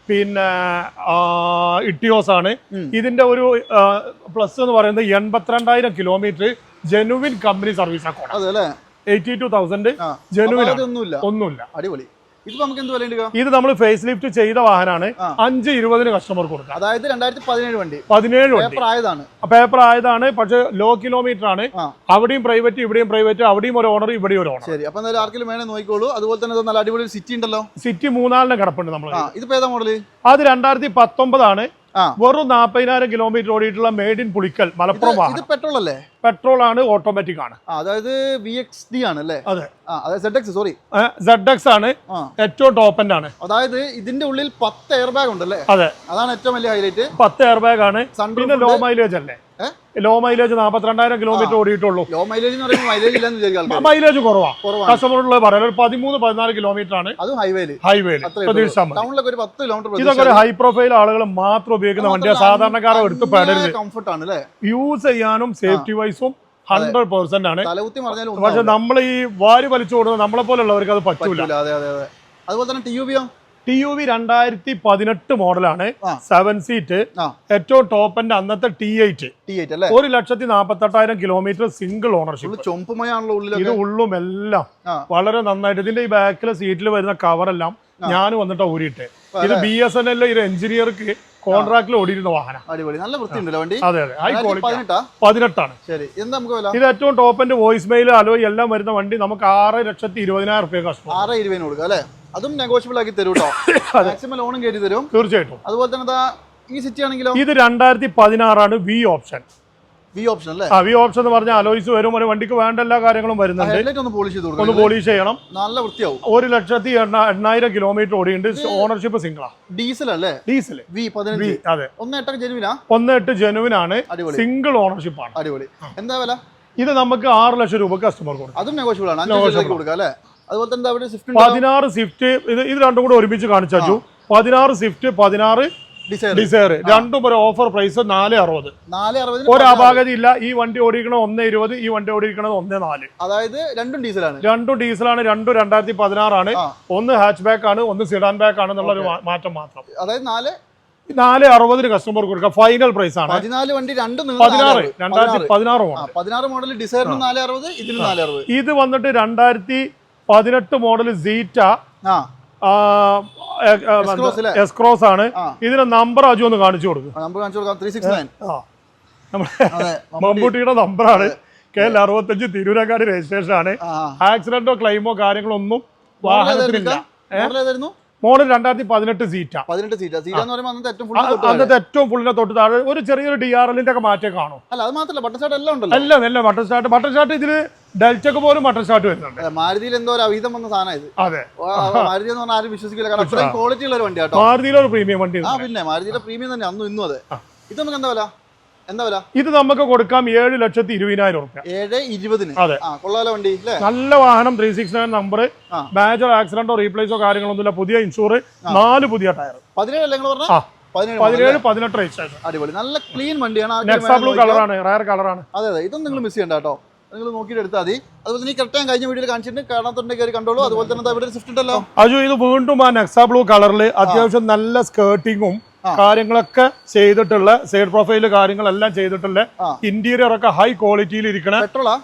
B: പിന്നെ ഇട്ടിയോസ് ആണ് ഇതിന്റെ ഒരു പ്ലസ് എന്ന് പറയുന്നത് എൺപത്തിരണ്ടായിരം kilometre genuine company service account eighty two thousand genuine
A: ഒന്നുമില്ല
B: ഒന്നുമില്ല.
A: അടിപൊളി. ഇതിപ്പോ നമുക്ക് എന്ത് വില ഉണ്ട്
B: ഇത് നമ്മൾ ഫേസ് ലിഫ്റ്റ് ചെയ്ത വാഹനമാണ്. അഞ്ച് ഇരുപതിന് കസ്റ്റമർ കൊടുക്കുക.
A: അതായത് രണ്ടായിരത്തി പതിനേഴ് വണ്ടി.
B: പതിനേഴ്
A: പേപ്പർ ആയതാണ്.
B: പേപ്പർ ആയതാണ്. പക്ഷെ ലോ കിലോമീറ്റർ ആണ്. അവിടെയും പ്രൈവറ്റ് ഇവിടെയും പ്രൈവറ്റ് അവിടെയും ഒരു ഓണർ ഇവിടെയും ഒരു ഓണർ
A: ശരി. അപ്പൊ എന്തായാലും ആർക്കെങ്കിലും വേണേ നോക്കിക്കോളൂ. അതുപോലെ തന്നെ നല്ല അടിപൊളി സിറ്റി ഉണ്ടല്ലോ.
B: സിറ്റി മൂന്നാലിന് കിടപ്പുണ്ട് നമ്മൾ
A: ഇതിപ്പോ ഏതാ മോഡൽ
B: അത് രണ്ടായിരത്തി പത്തൊമ്പതാണ്. വെറും നാൽപ്പതിനായിരം കിലോമീറ്റർ ഓടിയിട്ടുള്ള മെയ്ഡ് ഇൻ പുളിക്കൽ മലപ്പുറം
A: ഇത് പെട്രോൾ അല്ലേ?
B: പെട്രോൾ ആണ് ഓട്ടോമാറ്റിക് ആണ്.
A: അതായത് വി എക്സ് ഡി ആണ് അല്ലേ?
B: അതെ.
A: അതായത് Z X sorry
B: Z X ആണ് ഏറ്റവും ടോപ്പ് എൻഡ് ആണ്.
A: അതായത് ഇതിന്റെ ഉള്ളിൽ പത്ത് എയർ ബാഗ് ഉണ്ടല്ലേ?
B: അതെ.
A: അതാണ് ഏറ്റവും വലിയ ഹൈലൈറ്റ്
B: പത്ത് എയർ ബാഗ് ആണ് പിന്നെ ലോ മൈലേജ് അല്ലേ? ലോ മൈലേജ് നാൽപ്പത്തിരണ്ടായിരം കിലോമീറ്റർ ഓടിയിട്ടുള്ളൂ.
A: ലോ മൈലേജ് മൈലേജ്
B: മൈലേജ് കുറവാ.
A: കുറവാണ്.
B: പറയാൻ പറയാം. ഒരു പതിമൂന്ന് പതിനാല് കിലോമീറ്റർ ആണ്. ഹൈവേയിൽ പ്രതീക്ഷിച്ചാൽ മതി.
A: കിലോമീറ്റർ
B: ഇതൊക്കെ ഒരു ഹൈ പ്രൊഫൈൽ ആളുകൾ മാത്രം ഉപയോഗിക്കുന്ന വണ്ടിയാണ് സാധാരണക്കാരെ എടുത്ത് പെടരുത്. യൂസ് ചെയ്യാനും സേഫ്റ്റി വൈസും ഹൺഡ്രഡ് പെർസെന്റ് ആണ്. പക്ഷെ നമ്മൾ ഈ വാരി വലിച്ചു കൊടുക്കുന്നത് നമ്മളെ പോലുള്ളവർക്ക് അത് പറ്റൂല.
A: പറ്റൂല. അതെ അതെ അതെ. അതുപോലെ തന്നെ ടി യു? ബിയോ
B: ടി യു വി രണ്ടായിരത്തി പതിനെട്ട് മോഡലാണ്. സെവൻ സീറ്റ് ഏറ്റവും ടോപ്പിന്റെ അന്നത്തെ ടി എയ്റ്റ് ഒരു ലക്ഷത്തി നാൽപ്പത്തെട്ടായിരം കിലോമീറ്റർ സിംഗിൾ ഓണർഷിപ്പ് ഇത് ഉള്ളും എല്ലാം. വളരെ നന്നായിട്ട്. ഇതിന്റെ ഈ ബാക്കിലെ സീറ്റിൽ വരുന്ന കവറെല്ലാം ഞാൻ വന്നിട്ട് ഊരിയിട്ട്. ഇത് ബി എസ് എൻ എൽ ഒരു എഞ്ചിനീയർക്ക് കോൺട്രാക്റ്റിൽ ഓടിയിരുന്ന വാഹനം.
A: അടിപൊളി. നല്ല വൃത്തിയുണ്ടല്ലോ വണ്ടി?
B: അതെ അതെ. ഹൈ ക്വാളിറ്റി
A: പതിനെട്ടാ?
B: പതിനെട്ടാണ്.
A: ശരി. എന്താ നമുക്ക് വില?
B: ഇത് ഏറ്റവും top end voice mail alloy എല്ലാം വരുന്ന വണ്ടി നമുക്ക് ആറ് ലക്ഷത്തി ഇരുപതിനായിരം റുപ്യ കഷ്ടം
A: ആറ് ഇരുപതിന് കൊടുക്കുക അല്ലേ? അതും നെഗോഷ്യബിൾ ആക്കി തരും കേട്ടോ മാക്സിമം ലോണും കയറ്റി തരും.
B: തീർച്ചയായിട്ടും.
A: അതുപോലെ തന്നെ ഈ സിറ്റി ആണെങ്കിലോ?
B: ഇത് രണ്ടായിരത്തി പതിനാറാണ് വി ഓപ്ഷൻ
A: വി ഓപ്ഷൻ അല്ലേ?
B: ആ വി ഓപ്ഷൻ എന്ന് പറഞ്ഞാൽ അലോയ്സ് വരും. ഒരു വണ്ടിക്ക് വേണ്ട എല്ലാ കാര്യങ്ങളും വരുന്നുണ്ട്.
A: ഒന്ന് പോളിഷ് ചെയ്ത്
B: ഒന്ന് പോളിഷ് ചെയ്യണം.
A: നല്ല വൃത്തിയാവും.
B: ഒരു ലക്ഷത്തി എണ്ണ എണ്ണായിരം കിലോമീറ്റർ ഓടിയുണ്ട് ഓണർഷിപ്പ് സിംഗിളാ
A: ഡീസൽ അല്ലേ?
B: ഡീസൽ
A: വി പതിനഞ്ച്.
B: അതെ.
A: ഒന്ന് എട്ടൊക്കെ ജനുവിനാ
B: ജെനുവിനാണ് എട്ട് ജനുവിൻ ആണ്. സിംഗിൾ ഓണർഷിപ്പ് ആണ്.
A: അടിപൊളി. എന്താ വില?
B: ഇത് നമുക്ക് ആറ് ലക്ഷം രൂപ കസ്റ്റമർ കൊടുക്കും.
A: അതും നെഗോഷ്യബിൾ ആണ്. ലക്ഷത്തിലേക്ക് അല്ലേ? അതുപോലെ തന്നെ അവിടെ സ്വിഫ്റ്റ്
B: പതിനാറ് സ്വിഫ്റ്റ് ഇത് ഇത് രണ്ടും കൂടെ ഒരുമിച്ച് കാണിച്ചു പതിനാറ് സ്വിഫ്റ്റ് പതിനാറ് ഡിസയർ രണ്ടും ഒരു ഓഫർ പ്രൈസ് നാല് അറുപത്.
A: നാല്
B: ഒരു. അപാകത ഇല്ല ഈ വണ്ടി ഓടിക്കണത് ഒന്ന് ഇരുപത് ഈ വണ്ടി ഓടിക്കണത് ഒന്ന് നാല്.
A: അതായത് രണ്ടും ഡീസലാണ്.
B: രണ്ടും ഡീസലാണ് രണ്ടും രണ്ടായിരത്തി പതിനാറാണ് ഒന്ന് ഹാച്ച് ബാക്ക് ആണ് ഒന്ന് സിഡാൻ ബാക്ക് ആണ് എന്നുള്ള ഒരു മാറ്റം മാത്രം.
A: അതായത് നാല്.
B: നാല് അറുപതിന് കസ്റ്റമർ കൊടുക്കുക. ഫൈനൽ പ്രൈസ് ആണ്.
A: പതിനാല് വണ്ടി രണ്ടും
B: പതിനാറ് രണ്ടായിരത്തി പതിനാറ് മോഡൽ
A: പതിനാറ് മോഡൽ ഡിസൈറിന് നാല് അറുപത് ഇതിന് നാല് അറുപത്.
B: ഇത് വന്നിട്ട് രണ്ടായിരത്തി പതിനെട്ട് മോഡൽ സീറ്റ? എസ്ക്രോസ് ആണ്.
A: ഇതിന്
B: ഇതിന്റെ നമ്പർ അജു ഒന്ന് കാണിച്ചു കൊടുക്കും.
A: നമ്പർ കാണിച്ചു കൊടുക്കാം. ത്രീ സിക്സ് നയൻ
B: നമ്മുടെ
A: അതെ
B: മമ്മൂട്ടിയുടെ നമ്പറാണ് കെ എൽ അറുപത്തഞ്ച് തിരൂരക്കാട് രജിസ്ട്രേഷൻ ആണ്. ആക്സിഡന്റോ ക്ലെയിമോ കാര്യങ്ങളോ ഒന്നും വാഹനത്തിനില്ല
A: മോഡൽ
B: രണ്ടായിരത്തി പതിനെട്ട് സീറ്റ
A: പതിനെട്ട് സീറ്റാ സീറ്റ എന്ന് പറയുമ്പോൾ അന്നത്തെ ഏറ്റവും ഫുൾ
B: അന്നത്തെ ഏറ്റവും ഫുള്ളിനെ തൊട്ട് താഴെ. ഒരു ചെറിയൊരു ഡി ആർ എല്ലിന്റെ ഒക്കെ മാറ്റം കാണും.
A: അല്ല അത് മാത്രമല്ല ബട്ടർ ഷാട്ട് എല്ലാം ഉണ്ടല്ലോ.
B: എല്ലാം എല്ലാം. ബട്ടർ സ്റ്റാർട്ട് ബട്ടർ സ്റ്റാർട്ട് ഇതിൽ ഡെൽറ്റക്ക് പോലും മട്ടൺ സ്റ്റാർട്ട് വരുന്നുണ്ട്.
A: മാരുതിയിൽ എന്തോ ഒരു അവിധം വന്ന സാധനം ഇത്.
B: അതെ.
A: മാരുതി എന്ന് പറഞ്ഞാൽ ആരും വിശ്വസിക്കില്ല. കാരണം അത്രയും ക്വാളിറ്റി ഉള്ള ഒരു വണ്ടി കേട്ടോ.
B: മാരുതിയിലെ ഒരു പ്രീമിയം വണ്ടി
A: ആ പിന്നെ മാരുതിയുടെ പ്രീമിയം തന്നെ അന്നും ഇന്നും അതെ. ഇത് നമുക്ക് എന്താ വില? എന്താ വില?
B: ഇത് നമുക്ക് കൊടുക്കാം ഏഴ് ലക്ഷത്തി ഇരുപതിനായിരം റുപ്യ
A: ഏഴ് ഇരുപതിന്.
B: അതെ.
A: ആ വണ്ടി
B: നല്ല വാഹനം three six nine number. Major ആക്സിഡന്റോ റീപ്ലേസോ കാര്യങ്ങളൊന്നുമില്ല. പുതിയ ഇൻഷൂർ നാല് പുതിയ ടയർ
A: പതിനേഴ് അല്ലേ നിങ്ങൾ പറഞ്ഞ?
B: ആ.
A: പതിനേഴ്
B: പതിനെട്ട്
A: അടിപൊളി. നല്ല ക്ലീൻ വണ്ടിയാണ്.
B: ബ്ലൂ കളറാണ് റയർ കളറാണ്
A: അതെ അതെ. ഇതൊന്നും നിങ്ങൾ മിസ് ചെയ്യണ്ട കേട്ടോ. നിങ്ങൾ നോക്കിയിട്ട് എടുത്താൽ മതി. അതുപോലെ തന്നെ കറക്റ്റ് ഞാൻ കഴിഞ്ഞ വീഡിയോയിൽ കാണിച്ചിട്ടുണ്ട്. കാണാത്തുണ്ടെങ്കിൽ കയറി കണ്ടോളൂ. അതുപോലെ തന്നെ ഇവിടെ സ്വിഫ്റ്റ് ഉണ്ടല്ലോ.
B: അജു ഇത് വീണ്ടും ആ നെക്സാ ബ്ലൂ കളറിൽ അത്യാവശ്യം നല്ല സ്കേർട്ടിങ്ങും. കാര്യങ്ങളൊക്കെ ചെയ്തിട്ടുള്ള സൈഡ് പ്രൊഫൈൽ കാര്യങ്ങളെല്ലാം ചെയ്തിട്ടുള്ള ഇന്റീരിയർ ഒക്കെ ഹൈ ക്വാളിറ്റിയിൽ ഇരിക്കണ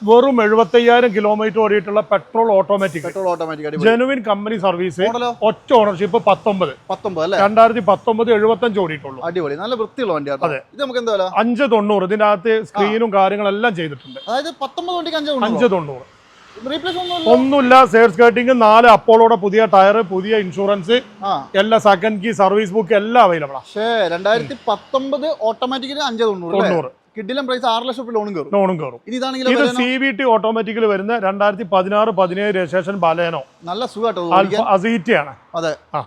A: വെറും
B: വെറും എഴുപത്തയ്യായിരം kilometre ഓടിയിട്ടുള്ള petrol automatic
A: petrol automatic
B: genuine company service ഒറ്റ ഓണർഷിപ്പ് പത്തൊമ്പത്. രണ്ടായിരത്തി പത്തൊമ്പത് എഴുപത്തഞ്ച് ഓടിയിട്ടുള്ളൂ.
A: അടിപൊളി. നല്ല വൃത്തിയുള്ള വണ്ടിയാണ്
B: അതെ.
A: ഇത് നമുക്ക് എന്താ
B: അഞ്ച് തൊണ്ണൂറ്. ഇതിനകത്ത് സ്ക്രീനും കാര്യങ്ങളെല്ലാം ചെയ്തിട്ടുണ്ട്.
A: അതായത് പത്തൊമ്പത് വണ്ടിക്ക് അഞ്ച്
B: തൊണ്ണൂറ്. ഒന്നുമില്ല സൈഡ് സ്കേർട്ടിങ് നാല് അപ്പോളോടെ പുതിയ ടയർ പുതിയ ഇൻഷുറൻസ് എല്ലാ സെക്കൻഡ് കീ സർവീസ് ബുക്ക് എല്ലാം അവൈലബിൾ ആണ്
A: രണ്ടായിരത്തി പത്തൊമ്പത് ഓട്ടോമാറ്റിക്കലി അഞ്ച് തൊണ്ണൂറ് കിഡിലും പ്രൈസ് ആറ് ലക്ഷം രൂപ ലോണും കയറും.
B: ലോണും കയറും. ഇത് സി വി ടി ഓട്ടോമാറ്റിക്കലി വരുന്ന രണ്ടായിരത്തി പതിനാറ് പതിനേഴ് രജിസ്ട്രേഷൻ ബലേനോ.
A: നല്ല സുഖമാണ്
B: ആൽഫ അസീറ്റയാണ്.
A: അതെ.
B: ആ.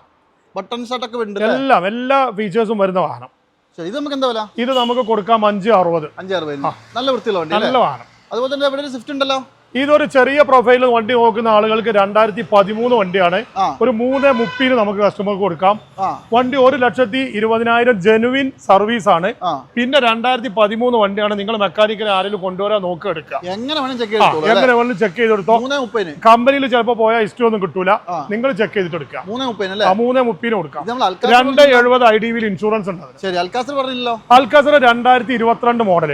A: ബട്ടൺ ഷർട്ടൊക്കെ ഉണ്ട്
B: എല്ലാം എല്ലാ ഫീച്ചേഴ്സും വരുന്ന വാഹനം.
A: ഇത് നമുക്ക് എന്താ വില?
B: ഇത് നമുക്ക് കൊടുക്കാം അഞ്ച് അറുപത്.
A: അഞ്ച് അറുപത് നല്ല വൃത്തിയുള്ള വണ്ടി
B: നല്ല വാഹനം.
A: അതുപോലെ തന്നെ ഇവിടെ സ്വിഫ്റ്റ് ഉണ്ടല്ലോ?
B: ഇതൊരു ചെറിയ പ്രൊഫൈൽ വണ്ടി നോക്കുന്ന ആളുകൾക്ക് രണ്ടായിരത്തി പതിമൂന്ന് വണ്ടിയാണ് ഒരു മൂന്ന് മുപ്പതിന് നമുക്ക് കസ്റ്റമർക്ക് കൊടുക്കാം. വണ്ടി ഒരു ലക്ഷത്തി ഇരുപതിനായിരം ജെനുവിൻ സർവീസ് ആണ്. പിന്നെ രണ്ടായിരത്തി പതിമൂന്ന് വണ്ടിയാണ് നിങ്ങൾ മെക്കാനിക്കൽ ആരെങ്കിലും കൊണ്ടുവരാൻ നോക്കി എടുക്കുക.
A: എങ്ങനെ
B: വേണമെങ്കിലും ചെക്ക് ചെയ്തെടുത്തോ കമ്പനിയിൽ ചിലപ്പോ പോയാൽ ഹിസ്റ്ററി ഒന്നും കിട്ടൂല. നിങ്ങൾ ചെക്ക് ചെയ്തിട്ട് എടുക്കുക.
A: മൂന്നേ മുപ്പതിന്
B: കൊടുക്കാം. രണ്ട് എഴുപത് ഐ ഡി വിയിൽ ഇൻഷുറൻസ് ഉണ്ട് അൽക്കാസർ രണ്ടായിരത്തി ഇരുപത്തിരണ്ട്
A: മോഡൽ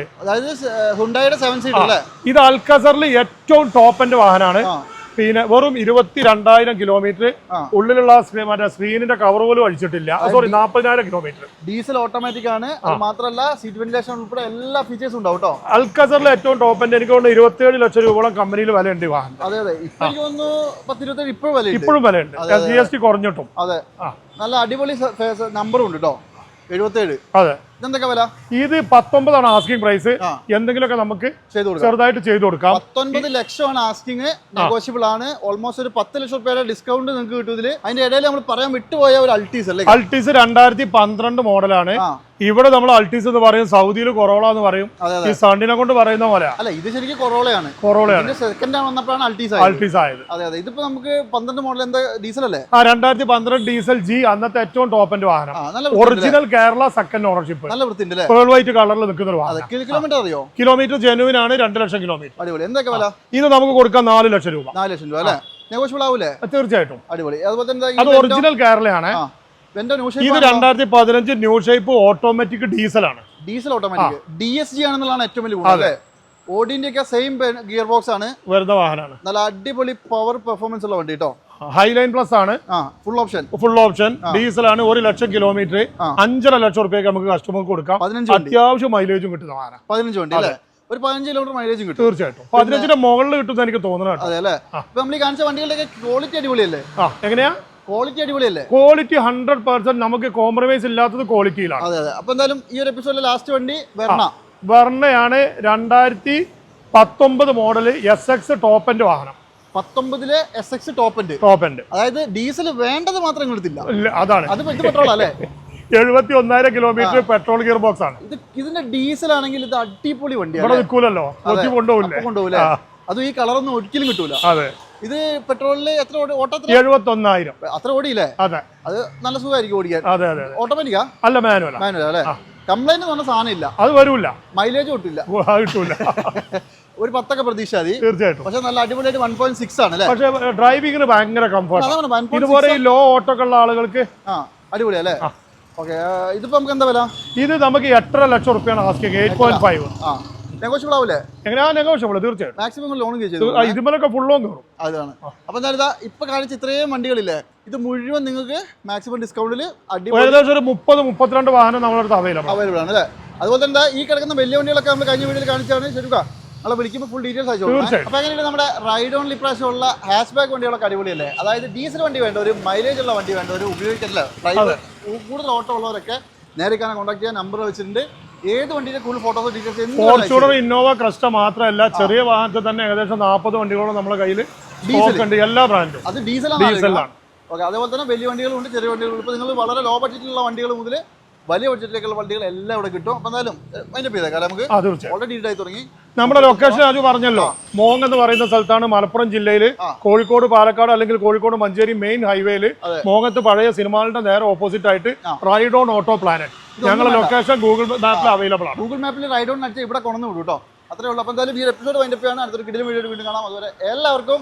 B: ഇത് അൽക്കാസറിൽ ഏറ്റവും ടോപ്പിന്റെ വാഹനമാണ്.
A: ആ.
B: പിന്നെ വെറും ഇരുപത്തി രണ്ടായിരം കിലോമീറ്റർ. ഉള്ളിലുള്ള മറ്റേ സ്ക്രീനിന്റെ കവർ പോലും അടിച്ചിട്ടില്ല സോറി നാൽപ്പതിനായിരം കിലോമീറ്റർ.
A: ഡീസൽ ഓട്ടോമാറ്റിക് ആണ്. മാത്രമല്ല സീറ്റ് വെന്റിലേഷൻ ഉൾപ്പെടെ എല്ലാ ഫീച്ചേഴ്സും ഉണ്ടാവും കേട്ടോ
B: അൽക്കസറിൽ ഏറ്റവും ടോപ്പ് ടോപ്പിന്റെ എനിക്ക് തോന്നുന്നു ഇരുപത്തിയേഴ് ലക്ഷം രൂപയോളം കമ്പനിയിൽ വിലയുണ്ട് ഈ വാഹനം.
A: അതെ അതെ. ഇപ്പോഴും വില
B: ഇപ്പോഴും വിലയുണ്ട്. ഉണ്ട് ജി എസ് ടി കുറഞ്ഞിട്ടും.
A: അതെ. നല്ല അടിപൊളി നമ്പറും ഉണ്ട് കേട്ടോ എഴുപത്തേഴ്
B: അതെ.
A: ഇതെന്തൊക്കെ വില?
B: ഇത് പത്തൊമ്പതാണ് ആസ്കിംഗ് പ്രൈസ്. എന്തെങ്കിലുമൊക്കെ നമുക്ക് ചെറുതായിട്ട് ചെയ്തു കൊടുക്കാം.
A: പത്തൊൻപത് ലക്ഷമാണ് ആസ്കിംഗ് നെഗോഷ്യബിൾ ആണ്. ഓൾമോസ്റ്റ് ഒരു പത്ത് ലക്ഷം രൂപയുടെ ഡിസ്കൗണ്ട് നിങ്ങൾക്ക് കിട്ടും ഇതിൽ. അതിന്റെ ഇടയിൽ നമ്മൾ പറയാൻ വിട്ടുപോയ ഒരു അൾട്ടീസ് അല്ലേ?
B: അൾട്ടീസ് രണ്ടായിരത്തി പന്ത്രണ്ട് മോഡലാണ് ഇവിടെ നമ്മൾ അൾട്ടീസ് എന്ന് പറയും സൗദിയിൽ കൊറോള എന്ന് പറയും. ഈ സണ്ണിനെ കൊണ്ട് പറയുന്ന പോലെ.
A: അല്ല ഇത് ശരിക്കും കൊറോളയാണ്
B: കൊറോളയാണ്
A: സെക്കൻഡ് ആണ് വന്നപ്പോഴാണ് അൾട്ടീസ്
B: അൾട്ടീസ് ആയത്.
A: അതെ അതെ. ഇതിപ്പോ നമുക്ക് പന്ത്രണ്ട് മോഡൽ എന്താ ഡീസൽ അല്ലേ?
B: ആ രണ്ടായിരത്തി പന്ത്രണ്ട് ഡീസൽ ജി അന്നത്തെ ഏറ്റവും ടോപ്പിന്റെ വാഹനം.
A: ആ
B: ഒറിജിനൽ കേരള സെക്കൻഡ് ഓണർഷിപ്പ്
A: നല്ല വൃത്തിയുണ്ട് അല്ലേ?
B: പേൾ വൈറ്റ് കളറിൽ നിൽക്കുന്ന ഒരു വാഹനം.
A: കിലോമീറ്റർ അറിയോ?
B: കിലോമീറ്റർ ജെനുവിൻ ആണ് രണ്ട് ലക്ഷം കിലോമീറ്റർ
A: അടിപൊളി. എന്തൊക്കെ വില?
B: ഇത് നമുക്ക് കൊടുക്കാൻ നാല് ലക്ഷം രൂപ.
A: നാല് ലക്ഷം രൂപ അല്ലേ? നെഗോഷ്യബിൾ ആവൂലേ?
B: തീർച്ചയായിട്ടും.
A: അടിപൊളി. അതുപോലെ തന്നെ
B: അത് ഒറിജിനൽ കേരളയാണ് ഇത് രണ്ടായിരത്തി പതിനഞ്ച് ന്യൂ ഷേപ്പ് ഓട്ടോമാറ്റിക് ഡീസൽ ആണ്.
A: Diesel automatic D S G ആണെന്നുള്ളതാണ് ഏറ്റവും വലിയ ഗുണം അല്ലേ? ഓഡിന്റെ ഒക്കെ സെയിം ഗിയർ ബോക്സ് ആണ്.
B: വരുന്ന വാഹനമാണ്.
A: നല്ല അടിപൊളി പവർ പെർഫോമൻസ് ഉള്ള വണ്ടി കേട്ടോ
B: ഹൈലൈൻ പ്ലസ് ആണ്.
A: Full option
B: full option diesel ആണ് ഒരു ലക്ഷം കിലോമീറ്റർ. അഞ്ചര ലക്ഷം റുപ്യക്ക് നമുക്ക് കസ്റ്റമർക്ക് കൊടുക്കാം. അത്യാവശ്യം മൈലേജും കിട്ടുന്ന വാഹനം
A: പതിനഞ്ച് വണ്ടി അല്ലേ? ഒരു പതിനഞ്ച് കിലോമീറ്റർ മൈലേജും കിട്ടും.
B: തീർച്ചയായിട്ടും. പതിനഞ്ചിന്റെ മുകളിൽ കിട്ടുന്ന എനിക്ക് തോന്നുന്നു കേട്ടോ.
A: അതെ അല്ലേ. നമ്മൾ ഈ കാണിച്ച വണ്ടികളുടെ ക്വാളിറ്റി അടിപൊളിയല്ലേ?
B: എങ്ങനെയാ?
A: ക്വാളിറ്റി അടിപൊളിയല്ലേ?
B: ക്വാളിറ്റി ഹൺഡ്രഡ് പെർസെന്റ് നമുക്ക് കോംപ്രമൈസ് ഇല്ലാത്തത് ക്വാളിറ്റിയിലാണ്
A: അതെ അതെ. അപ്പൊ എന്തായാലും ഈ ഒരു എപ്പിസോഡിലെ ലാസ്റ്റ് വണ്ടി വെർണ.
B: വെർണയാണ് രണ്ടായിരത്തി പത്തൊമ്പത് മോഡൽ എസ് എക്സ് ടോപ്പ് വാഹനം.
A: പത്തൊമ്പതിലെ എസ് എക്സ് ടോപ്പ് ഉണ്ട്
B: ടോപ്പ് എൻഡ്
A: അതായത് ഡീസൽ വേണ്ടത് മാത്രം എടുത്തില്ല
B: അതാണ്.
A: അത് പെട്രോൾ അല്ലേ?
B: എഴുപത്തി ഒന്നായിരം കിലോമീറ്റർ പെട്രോൾ ഗിയർ ബോക്സ് ആണ്.
A: ഇത് ഇതിന്റെ ഡീസൽ ആണെങ്കിൽ ഇത് അടിപൊളി
B: ഇവിടെ
A: വണ്ടിയാണ്
B: നിൽക്കൂലല്ലോ. കൊണ്ടുപോകില്ലേ
A: കൊണ്ടുപോകില്ലേ. അതും ഈ കളറൊന്നും ഒരിക്കലും കിട്ടൂല.
B: അതെ.
A: ഇത് പെട്രോളിൽ എത്ര ഓടി ഓട്ടത്തിൽ
B: എഴുപത്തി ഒന്നായിരം
A: അത്ര ഓടിയില്ലേ?
B: അതെ.
A: അത് നല്ല സുഖമായിരിക്കും ഓടിക്കാൻ.
B: അതെ അതെ
A: ഓട്ടോമാറ്റിക്കാ?
B: അല്ല മാനുവൽ
A: മാനുവൽ അല്ലേ? കംപ്ലൈന്റ് എന്ന് പറഞ്ഞ സാധനം ഇല്ല.
B: അത് വരൂല.
A: മൈലേജ് കിട്ടില്ല.
B: കിട്ടൂല.
A: ഒരു പത്തൊക്കെ പ്രതീക്ഷ മതി.
B: തീർച്ചയായിട്ടും.
A: പക്ഷെ നല്ല അടിപൊളിയായിട്ട് വൺ പോയിന്റ് സിക്സ് ആണ്
B: പക്ഷെ ഡ്രൈവിങ്ങിന് ഭയങ്കര കംഫർട്ട് ഇതുപോലെ ഈ ലോ ഓട്ടോ ഉള്ള ആളുകൾക്ക്
A: ആ അടിപൊളി അല്ലേ? ഓക്കെ ഇതിപ്പോ നമുക്ക് എന്താ വില?
B: ഇത് നമുക്ക് എട്ടര ലക്ഷം റുപ്യാണ് ആസ്കിങ് എയ്റ്റ് പോയിന്റ് ഫൈവ്
A: ആ. നെഗോഷ്യബിൾ
B: എങ്ങനെയാ? നെഗോഷ്യബിൾ തീർച്ചയായിട്ടും.
A: മാക്സിമം ലോൺ
B: ഫുള്ളും കയറും
A: അതാണ്. അപ്പൊ എന്താ ഇതാ ഇപ്പൊ കാണിച്ച ഇത്രയും വണ്ടികളില്ലേ ഇത് മുഴുവൻ നിങ്ങൾക്ക് മാക്സിമം ഡിസ്കൗണ്ടിൽ അടിപൊളി
B: ഏകദേശം ഒരു മുപ്പത് മുപ്പത്തിരണ്ട് വാഹനം നമ്മുടെ അടുത്ത് അവൈലബിൾ
A: അവൈലബിൾ ആണ് അല്ലേ? അതുപോലെ തന്നെ ഈ കിടക്കുന്ന വലിയ വണ്ടികളൊക്കെ നമ്മൾ കഴിഞ്ഞ വീഡിയോയിൽ കാണിച്ചാണ് ശരിക്കാ നമ്മളെ വിളിക്കുമ്പോൾ ഫുൾ ഡീറ്റെയിൽസ് ആയി
B: തീർച്ചയായും.
A: അപ്പൊ എങ്ങനെയാണ് നമ്മുടെ റൈഡ് ഓൺ ഉള്ള ഹാഷ് ബാക്ക് വണ്ടികളൊക്കെ അടിപൊളിയല്ലേ? അതായത് ഡീസൽ വണ്ടി വേണ്ട ഒരു മൈലേജ് ഉള്ള വണ്ടി വേണ്ട ഒരു ഉപയോഗിക്കില്ല ഡ്രൈവർ കൂടുതൽ ഓട്ടോ ഉള്ളവരൊക്കെ നേരെ കാണാൻ കോൺടാക്ട് ചെയ്യാൻ നമ്പർ വെച്ചിട്ടുണ്ട്. ഏത് വണ്ടിയുടെ കൂടുതൽ photos details
B: Fortuner Innova Crysta മാത്രമല്ല ചെറിയ വാഹനത്തിൽ തന്നെ ഏകദേശം നാൽപ്പത് വണ്ടികളോളം നമ്മുടെ കയ്യിൽ ഉണ്ട് എല്ലാ ബ്രാൻഡും
A: അത് ഡീസലാണ്
B: ഡീസലാണ്
A: ഓക്കെ അതേപോലെ തന്നെ വലിയ വണ്ടികളുണ്ട് ചെറിയ വണ്ടികളുണ്ട്. ഇപ്പോൾ നിങ്ങൾ വളരെ ലോ ബഡ്ജറ്റിലുള്ള വണ്ടികൾ മുതൽ വലിയ ബഡ്ജറ്റിലേക്കുള്ള വണ്ടികൾ എല്ലാം ഇവിടെ കിട്ടും. അപ്പം എന്തായാലും അതിന്റെ പേര് കാരണം നമുക്ക്? ഓൾറെഡി ആയി തുടങ്ങി.
B: നമ്മുടെ ലൊക്കേഷൻ അത് പറഞ്ഞല്ലോ. മോങ് എന്ന് പറയുന്ന സ്ഥലത്താണ് മലപ്പുറം ജില്ലയിൽ കോഴിക്കോട് പാലക്കാട് അല്ലെങ്കിൽ കോഴിക്കോട് മഞ്ചേരി മെയിൻ ഹൈവേയിൽ. മോങ്ങത്ത് പഴയ സിനിമകളുടെ നേരെ ഓപ്പോസിറ്റ് ആയിട്ട്. റൈഡ് ഓൺ ഓട്ടോ പ്ലാനറ്റ് ഞങ്ങളുടെ ലൊക്കേഷൻ ഗൂഗിൾ മാപ്പിൽ അവൈലബിൾ ആണ്.
A: ഗൂഗിൾ മാപ്പിൽ റൈഡ് ഓൺ അടിച്ച് ഇവിടെ കൊണ്ടു വിടും കേട്ടോ അത്രേ ഉള്ളൂ. അപ്പോൾ എന്തായാലും ഈ എപ്പിസോഡ് വൈൻഡപ്പ് ചെയ്യാണ് അടുത്തൊരു കിടിലും വീഡിയോ വീണ്ടും കാണാം. അതുപോലെ എല്ലാവർക്കും